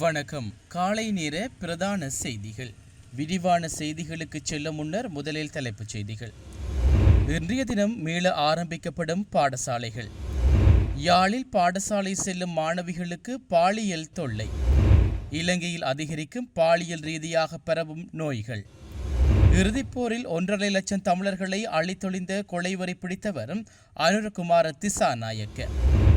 வணக்கம். காலை நேர பிரதான செய்திகள். விரிவான செய்திகளுக்கு செல்ல முன்னர் முதலில் தலைப்புச் செய்திகள். இன்றைய தினம் மீள ஆரம்பிக்கப்படும் பாடசாலைகள். யாழில் பாடசாலை செல்லும் மாணவிகளுக்கு பாலியல் தொல்லை. இலங்கையில் அதிகரிக்கும் பாலியல் ரீதியாக பரவும் நோய்கள். இறுதிப்போரில் ஒன்றரை லட்சம் தமிழர்களை அழித்தொழிந்த கொலைவரை பிடித்தவர் அனுரகுமார திசாநாயக்க.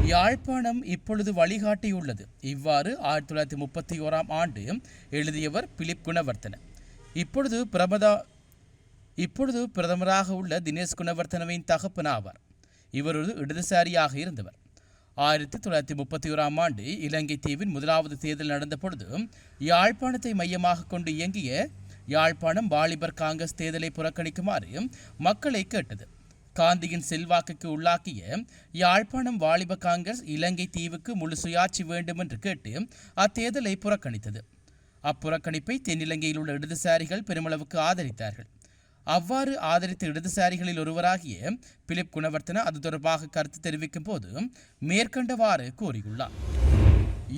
யாழ்ப்பாணம் இப்பொழுது வழிகாட்டியுள்ளது. இவ்வாறு ஆயிரத்தி தொள்ளாயிரத்தி முப்பத்தி ஓராம் ஆண்டு எழுதியவர் பிலிப் குணவர்த்தன. இப்பொழுது பிரமதா இப்பொழுது பிரதமராக உள்ள தினேஷ் குணவர்த்தனவின் தகப்பன் ஆவார். இவர் ஒரு இடதுசாரியாக இருந்தவர். ஆயிரத்தி தொள்ளாயிரத்தி முப்பத்தி ஓராம் ஆண்டு இலங்கை தீவின் முதலாவது தேர்தல் நடந்த பொழுது யாழ்ப்பாணத்தை மையமாக கொண்டு இயங்கிய யாழ்ப்பாணம் வாலிபர் காங்கிரஸ் தேர்தலை புறக்கணிக்குமாறு மக்களை கேட்டது. காந்தியின் செல்வாக்குக்கு உள்ளாக்கிய யாழ்ப்பாணம் வாலிப காங்கிரஸ் இலங்கை தீவுக்கு முழு சுயாட்சி வேண்டும் என்று கேட்டு அத்தேர்தலை புறக்கணித்தது. அப்புறக்கணிப்பை தென்னிலங்கையில் உள்ள இடதுசாரிகள் பெருமளவுக்கு ஆதரித்தார்கள். அவ்வாறு ஆதரித்த இடதுசாரிகளில் ஒருவராகிய பிலிப் குணவர்த்தன அது தொடர்பாக கருத்து தெரிவிக்கும் போது மேற்கண்டவாறு கூறியுள்ளார்.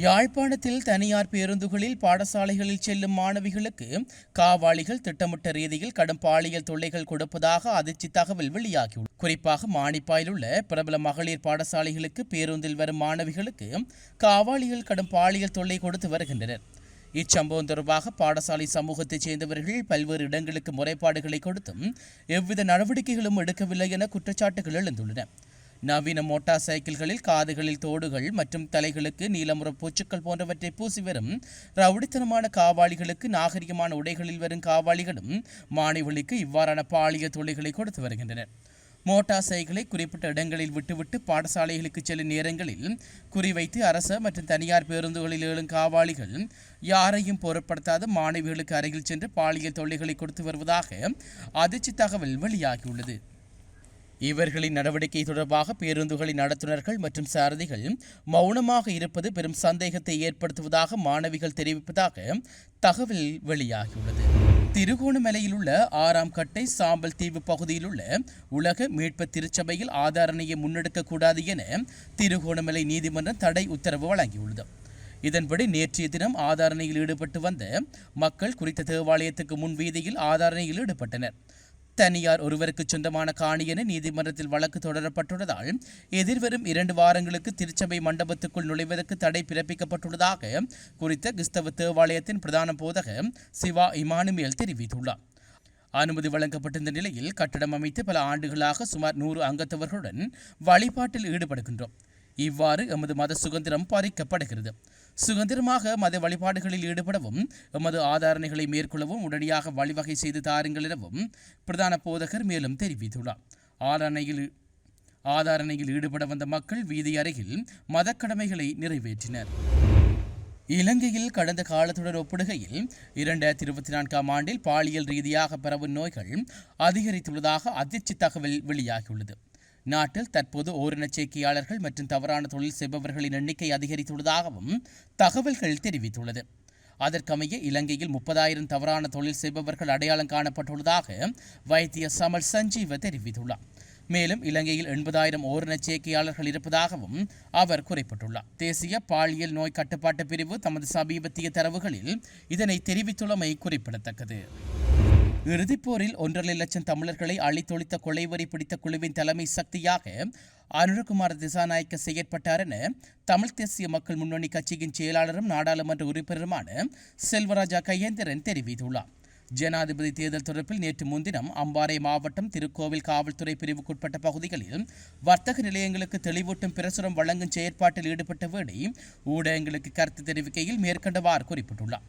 யாழ்ப்பாணத்தில் தனியார் பேருந்துகளில் பாடசாலைகளில் செல்லும் மாணவிகளுக்கு காவாளிகள் திட்டமிட்ட ரீதியில் கடும் பாலியல் தொல்லைகள் கொடுப்பதாக அதிர்ச்சி தகவல் வெளியாகியுள்ளது. குறிப்பாக மாணிப்பாயில் உள்ள பிரபல மகளிர் பாடசாலைகளுக்கு பேருந்தில் வரும் மாணவிகளுக்கு காவாளிகள் கடும் பாலியல் தொல்லை கொடுத்து வருகின்றனர். இச்சம்பவம் தொடர்பாக பாடசாலை சமூகத்தைச் சேர்ந்தவர்கள் பல்வேறு இடங்களுக்கு முறைப்பாடுகளை கொடுத்தும் எவ்வித நடவடிக்கைகளும் எடுக்கவில்லை என குற்றச்சாட்டுகள் எழுந்துள்ளன. நவீன மோட்டார் சைக்கிள்களில் காதுகளில் தோடுகள் மற்றும் தலைகளுக்கு நீலமுற பூச்சுக்கள் போன்றவற்றை பூசி வரும் ரவுடித்தனமான காவாளிகளுக்கு நாகரிகமான உடைகளில் வரும் காவாளிகளும் மாணவிகளுக்கு இவ்வாறான பாலிய தொழில்களை கொடுத்து வருகின்றனர். மோட்டார் சைக்கிளை குறிப்பிட்ட இடங்களில் விட்டுவிட்டு பாடசாலைகளுக்கு செல்லும் நேரங்களில் குறிவைத்து அரச மற்றும் தனியார் பேருந்துகளில் எழும் காவாளிகள் யாரையும் பொருட்படுத்தாத மாணவிகளுக்கு அருகில் சென்று பாலியல் தொல்லைகளை கொடுத்து வருவதாக அதிர்ச்சி தகவல் வெளியாகியுள்ளது. இவர்களின் நடவடிக்கை தொடர்பாக பேருந்துகளின் நடத்துனர்கள் மற்றும் சாரதிகள் மௌனமாக இருப்பது பெரும் சந்தேகத்தை ஏற்படுத்துவதாக மாணவிகள் தெரிவிப்பதாக தகவல் வெளியாகியுள்ளது. திருகோணமலையில் உள்ள ஆறாம் கட்டை சாம்பல் தீவு பகுதியில் உள்ள உலக மீட்பு திருச்சபையில் ஆதாரணையை முன்னெடுக்கக்கூடாது என திருகோணமலை நீதிமன்றம் தடை உத்தரவு வழங்கியுள்ளது. இதன்படி நேற்றைய தினம் ஆதாரணையில் ஈடுபட்டு வந்த மக்கள் குறித்த தேவாலயத்துக்கு முன் வீதியில் ஆதாரணையில் ஈடுபட்டனர். தனியார் ஒருவருக்கு சொந்தமான காணி என நீதிமன்றத்தில் வழக்கு தொடரப்பட்டுள்ளதால் எதிர்வரும் இரண்டு வாரங்களுக்கு திருச்சபை மண்டபத்துக்குள் நுழைவதற்கு தடை பிறப்பிக்கப்பட்டுள்ளதாக குறித்த கிறிஸ்தவ தேவாலயத்தின் பிரதான போதக சிவா இமானுமேல் தெரிவித்துள்ளார். அனுமதி வழங்கப்பட்டிருந்த நிலையில் கட்டடம் அமைத்து பல ஆண்டுகளாக சுமார் நூறு அங்கத்தவர்களுடன் வழிபாட்டில் ஈடுபடுகின்றோம். இவ்வாறு எமது மத சுதந்திரம் பாதிக்கப்படுகிறது. சுதந்திரமாக மத வழிபாடுகளில் ஈடுபடவும் எமது ஆதாரணைகளை மேற்கொள்ளவும் உடனடியாக வழிவகை செய்து தாருங்கள் எனவும் பிரதான போதகர் மேலும் தெரிவித்துள்ளார். ஆதாரணையில் ஆதாரணையில் ஈடுபட வந்த மக்கள் வீதி அருகில் மதக்கடமைகளை நிறைவேற்றினர். இலங்கையில் கடந்த காலத்துடன் ஒப்பிடுகையில் இரண்டாயிரத்தி இருபத்தி நான்காம் ஆண்டில் பாலியல் ரீதியாக பரவும் நோய்கள் அதிகரித்துள்ளதாக அதிர்ச்சி தகவல் வெளியாகியுள்ளது. நாட்டில் தற்போது ஓரினச் சேர்க்கையாளர்கள் மற்றும் தவறான தொழில் செய்பவர்களின் எண்ணிக்கை அதிகரித்துள்ளதாகவும் தகவல்கள் தெரிவித்துள்ளது. அதற்கமைய இலங்கையில் முப்பதாயிரம் தவறான தொழில் செய்பவர்கள் அடையாளம் காணப்பட்டுள்ளதாக வைத்திய சமல் சஞ்சீவ தெரிவித்துள்ளார். மேலும் இலங்கையில் எண்பதாயிரம் ஓரினச் சேர்க்கையாளர்கள் இருப்பதாகவும் அவர் குறிப்பிட்டுள்ளார். தேசிய பாலியல் நோய் கட்டுப்பாட்டு பிரிவு தமது சமீபத்திய தரவுகளில் இதனை தெரிவித்துள்ளமை குறிப்பிடத்தக்கது. இறுதிப்போரில் ஒன்றரை லட்சம் தமிழர்களை அழித்தொழித்த கொலைவரி பிடித்த குழுவின் தலைமை சக்தியாக அனுரகுமார் திசாநாயக்க செயற்பட்டார் என தமிழ் தேசிய மக்கள் முன்னணி கட்சியின் செயலாளரும் நாடாளுமன்ற உறுப்பினருமான செல்வராஜா கையேந்திரன் தெரிவித்துள்ளார். ஜனாதிபதி தேர்தல் தொடர்பில் நேற்று முன்தினம் அம்பாறை மாவட்டம் திருக்கோவில் காவல்துறை பிரிவுக்குட்பட்ட பகுதிகளில் வர்த்தக நிலையங்களுக்கு தெளிவூட்டும் பிரசுரம் வழங்கும் செயற்பாட்டில் ஈடுபட்ட வேடி ஊடகங்களுக்கு கருத்து தெரிவிக்கையில் மேற்கண்டவாறு குறிப்பிட்டுள்ளார்.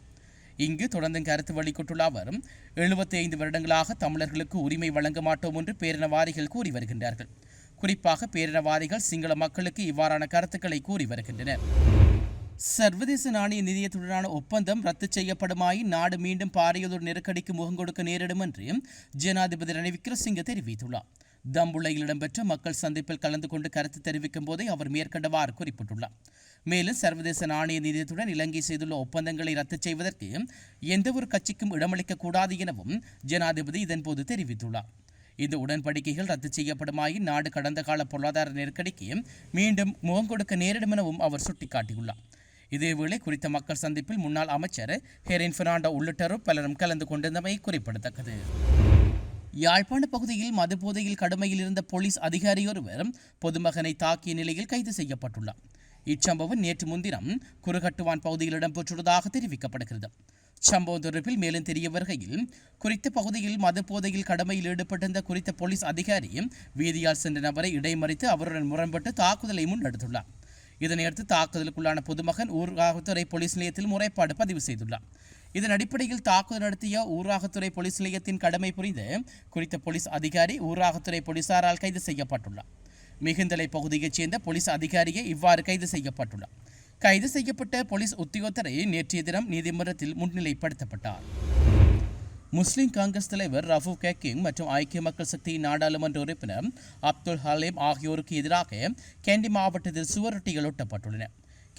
இங்கு தொடர்ந்து கருத்து வெளியிட்டுள்ள அவர் எழுபத்தி ஐந்து வருடங்களாக தமிழர்களுக்கு உரிமை வழங்க மாட்டோம் என்று பேரினவாதிகள் கூறி வருகின்றார்கள். குறிப்பாக பேரினவாதிகள் சிங்கள மக்களுக்கு இவ்வாறான கருத்துக்களை கூறி வருகின்றனர். சர்வதேச நாணய நிதியத்துடனான ஒப்பந்தம் ரத்து செய்யப்படுமாயின் நாடு மீண்டும் பாரியதொரு நெருக்கடிக்கு முகம் கொடுக்க நேரிடும் என்று ஜனாதிபதி ரணில் விக்ரமசிங்க தெரிவித்துள்ளார். தம்புள்ளையில் இடம்பெற்ற மக்கள் சந்திப்பில் கலந்து கொண்டு கருத்து தெரிவிக்கும் போதே அவர் மேற்கண்டவாறு குறிப்பிட்டுள்ளார். மேலும் சர்வதேச நாணய நிதியத்துடன் இலங்கை செய்துள்ள ஒப்பந்தங்களை ரத்து செய்வதற்கு எந்தவொரு கட்சிக்கும் இடமளிக்கக்கூடாது எனவும் ஜனாதிபதி இதன்போது தெரிவித்துள்ளார். இந்த உடன்படிக்கைகள் ரத்து செய்யப்படுமாயின் நாடு கடந்த கால பொருளாதார நெருக்கடிக்கு மீண்டும் முகம் கொடுக்க நேரிடும் எனவும் அவர் சுட்டிக்காட்டியுள்ளார். இதேவேளை குறித்த மக்கள் சந்திப்பில் முன்னாள் அமைச்சர் ஹெரின் பெர்னாண்டோ உள்ளிட்டோரும் பலரும் கலந்து கொண்டிருந்தமை குறிப்பிடத்தக்கது. யாழ்ப்பாண பகுதியில் மதுபோதையில் கடுமையில் இருந்த போலீஸ் அதிகாரியொருவர் பொதுமகனை தாக்கிய நிலையில் கைது செய்யப்பட்டுள்ளார். இச்சம்பவம் நேற்று முன்தினம் குறுகட்டுவான் பகுதியில் இடம்பெற்றுள்ளதாக தெரிவிக்கப்படுகிறது. சம்பவம் தொடர்பில் மேலும் தெரிய வருகையில் குறித்த பகுதியில் மதுபோதையில் கடமையில் ஈடுபட்டிருந்த குறித்த போலீஸ் அதிகாரி வீதியால் சென்ற நபரை இடைமறித்து அவருடன் முரண்பட்டு தாக்குதலை முன்னெடுத்துள்ளார். இதனையடுத்து தாக்குதலுக்குள்ளான பொதுமகன் ஊர்காவல்துறை போலீஸ் நிலையத்தில் முறைப்பாடு பதிவு செய்துள்ளார். இதன் அடிப்படையில் தாக்குதல் நடத்திய ஊராகத்துறை போலீஸ் நிலையத்தின் கடமை புரிந்து குறித்த போலீஸ் அதிகாரி ஊராகத்துறை போலீசாரால் கைது செய்யப்பட்டுள்ளார். மிகுந்தலை பகுதியைச் சேர்ந்த போலீஸ் அதிகாரியே இவ்வாறு கைது செய்யப்பட்டுள்ளார். கைது செய்யப்பட்ட போலீஸ் உத்தியோகத்தரை நேற்றைய தினம் நீதிமன்றத்தில் முன்னிலைப்படுத்தப்பட்டார். முஸ்லிம் காங்கிரஸ் தலைவர் ரஃபு கேக்கிங் மற்றும் ஐக்கிய மக்கள் சக்தியின் நாடாளுமன்ற உறுப்பினர் அப்துல் ஹலீம் ஆகியோருக்கு எதிராக கேண்டி மாவட்டத்தில் சுவரொட்டிகள் ஒட்டப்பட்டுள்ளன.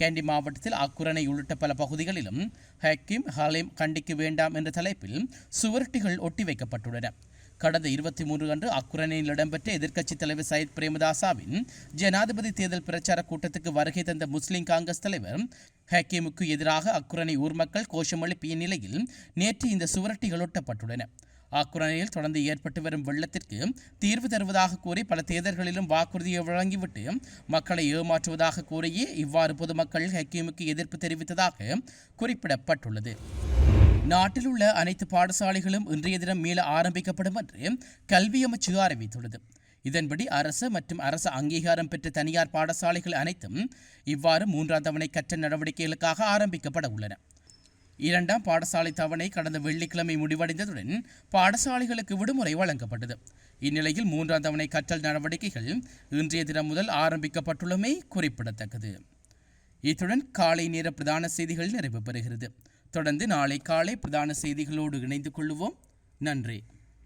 கேண்டி மாவட்டத்தில் அக்குரணை உள்ளிட்ட பல பகுதிகளிலும் ஹக்கீம் ஹலீம் கண்டிக்க வேண்டாம் என்ற தலைப்பில் சுவரட்டிகள் ஒட்டி வைக்கப்பட்டுள்ளன. கடந்த இருபத்தி மூன்று அன்று அக்குரணையில் இடம்பெற்ற எதிர்க்கட்சித் தலைவர் சயித் பிரேமதாசாவின் ஜனாதிபதி தேர்தல் பிரச்சார கூட்டத்துக்கு வருகை தந்த முஸ்லிம் காங்கிரஸ் தலைவர் ஹக்கீமுக்கு எதிராக அக்குரணை ஊர் மக்கள் கோஷம் எழுப்பிய நிலையில் நேற்று இந்த சுவரட்டிகள் ஒட்டப்பட்டுள்ளன. அக்குரணையில் தொடர்ந்து ஏற்பட்டு வரும் வெள்ளத்திற்கு தீர்வு தருவதாக கூறி பல தேர்தல்களிலும் வாக்குறுதியை வழங்கிவிட்டு மக்களை ஏமாற்றுவதாக கூறியே இவ்வாறு பொதுமக்கள் ஹக்கீமுக்கு எதிர்ப்பு தெரிவித்ததாக குறிப்பிடப்பட்டுள்ளது. நாட்டில் உள்ள அனைத்து பாடசாலைகளும் இன்றைய தினம் மீள ஆரம்பிக்கப்படும் என்று கல்வி அமைச்சு அறிவித்துள்ளது. இதன்படி அரசு மற்றும் அரசு அங்கீகாரம் பெற்ற தனியார் பாடசாலைகள் அனைத்தும் இவ்வாறு மூன்றாம் தவணை கற்ற நடவடிக்கைகளுக்காக ஆரம்பிக்கப்பட உள்ளன. இரண்டாம் பாடசாலை தவணை கடந்த வெள்ளிக்கிழமை முடிவடைந்ததுடன் பாடசாலைகளுக்கு விடுமுறை வழங்கப்பட்டது. இந்நிலையில் மூன்றாம் தவணை கற்றல் நடவடிக்கைகள் இன்றைய தினம் முதல் ஆரம்பிக்கப்பட்டுள்ளமை குறிப்பிடத்தக்கது. இத்துடன் காலை நேர பிரதான செய்திகள் நிறைவு பெறுகிறது. தொடர்ந்து நாளை காலை பிரதான செய்திகளோடு இணைந்து கொள்வோம். நன்றி.